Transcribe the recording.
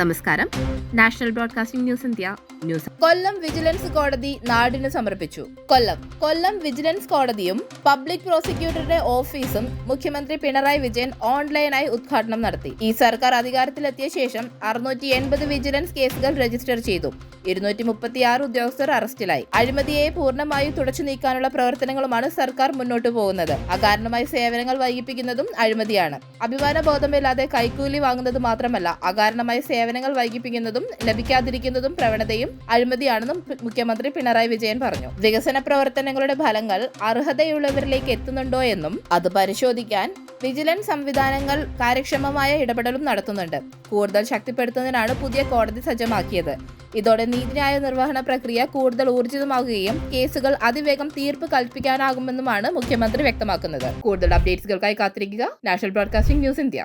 നമസ്കാരം. National broadcasting news India news. Kollam vigilance കോടതി നാടിന് സമർപ്പിച്ചു. കൊല്ലം. കൊല്ലം വിജിലൻസ് കോടതിയും പബ്ലിക് പ്രോസിക്യൂട്ടറുടെ ഓഫീസും മുഖ്യമന്ത്രി പിണറായി വിജയൻ ഓൺലൈനായി ഉദ്ഘാടനം നടത്തി. ഈ സർക്കാർ അധികാരത്തിലെത്തിയ ശേഷം അറുന്നൂറ്റി എൺപത് വിജിലൻസ് കേസുകൾ രജിസ്റ്റർ ചെയ്തു. ഇരുന്നൂറ്റി മുപ്പത്തിയാറ് ഉദ്യോഗസ്ഥർ അറസ്റ്റിലായി. അഴിമതിയെ പൂർണമായി തുടച്ചു നീക്കാനുള്ള പ്രവർത്തനങ്ങളുമാണ് സർക്കാർ മുന്നോട്ടു പോകുന്നത്. അകാരണമായി സേവനങ്ങൾ വൈകിപ്പിക്കുന്നതും അഴിമതിയാണ്. അഭിമാന ബോധമില്ലാതെ കൈക്കൂലി വാങ്ങുന്നത് മാത്രമല്ല അകാരണമായി സേവനങ്ങൾ വൈകിപ്പിക്കുന്നതും ലഭിക്കാതിരിക്കുന്നതും പ്രവണതയും അഴിമതിയാണെന്നും മുഖ്യമന്ത്രി പിണറായി വിജയൻ പറഞ്ഞു. വികസന പ്രവർത്തനങ്ങളുടെ ഫലങ്ങൾ അർഹതയുള്ളവരിലേക്ക് എത്തുന്നുണ്ടോ എന്നും അത് പരിശോധിക്കാൻ വിജിലൻസ് സംവിധാനങ്ങൾ കാര്യക്ഷമമായ ഇടപെടലും നടത്തുന്നുണ്ട്. കൂടുതൽ ശക്തിപ്പെടുത്തുന്നതിനാണ് പുതിയ കോടതി സജ്ജമാക്കിയത്. ഇതോടെ നീതിന്യായ നിർവഹണ പ്രക്രിയ കൂടുതൽ ഊർജിതമാകുകയും കേസുകൾ അതിവേഗം തീർപ്പ് കൽപ്പിക്കാനാകുമെന്നുമാണ് മുഖ്യമന്ത്രി വ്യക്തമാക്കുന്നത്. കൂടുതൽ അപ്ഡേറ്റ്സുകൾക്കായി കാത്തിരിക്കുക. National broadcasting news India.